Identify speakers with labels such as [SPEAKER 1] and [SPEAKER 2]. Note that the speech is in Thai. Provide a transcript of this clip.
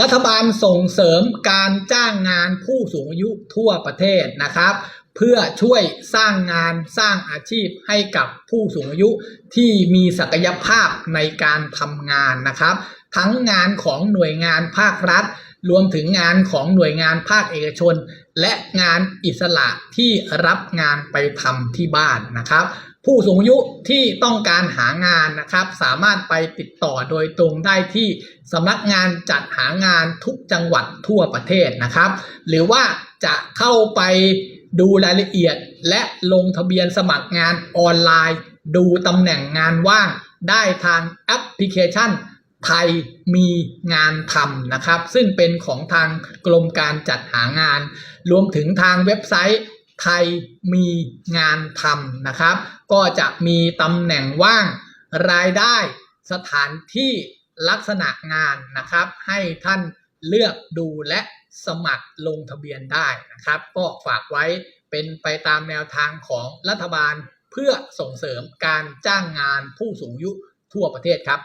[SPEAKER 1] รัฐบาลส่งเสริมการจ้างงานผู้สูงอายุทั่วประเทศนะครับ เพื่อช่วยสร้างงานสร้างอาชีพให้กับผู้สูงอายุที่มีศักยภาพในการทำงานนะครับ ทั้งงานของหน่วยงานภาครัฐ รวมถึงงานของหน่วยงานภาคเอกชน และงานอิสระที่รับงานไปทำที่บ้านนะครับ ผู้สูงอายุที่ต้องการหางานนะครับ สามารถไปติดต่อโดยตรงได้ที่สำนักงานจัดหางานทุกจังหวัดทั่วประเทศนะครับ หรือว่าจะเข้าไปดูรายละเอียดและลงทะเบียนสมัครงานออนไลน์ ดูตำแหน่งงานว่างได้ทางแอปพลิเคชันไทยมีงานทำนะครับ ซึ่งเป็นของทางกรมการจัดหางาน รวมถึงทางเว็บไซต์ ไทยมีงานทำนะครับ ก็จะมีตำแหน่งว่างรายได้สถานที่ลักษณะงานนะครับ ให้ท่านเลือกดูและสมัครลงทะเบียนได้นะครับ ก็ฝากไว้เป็นไปตามแนวทางของรัฐบาลเพื่อส่งเสริมการจ้างงานผู้สูงอายุทั่วประเทศครับ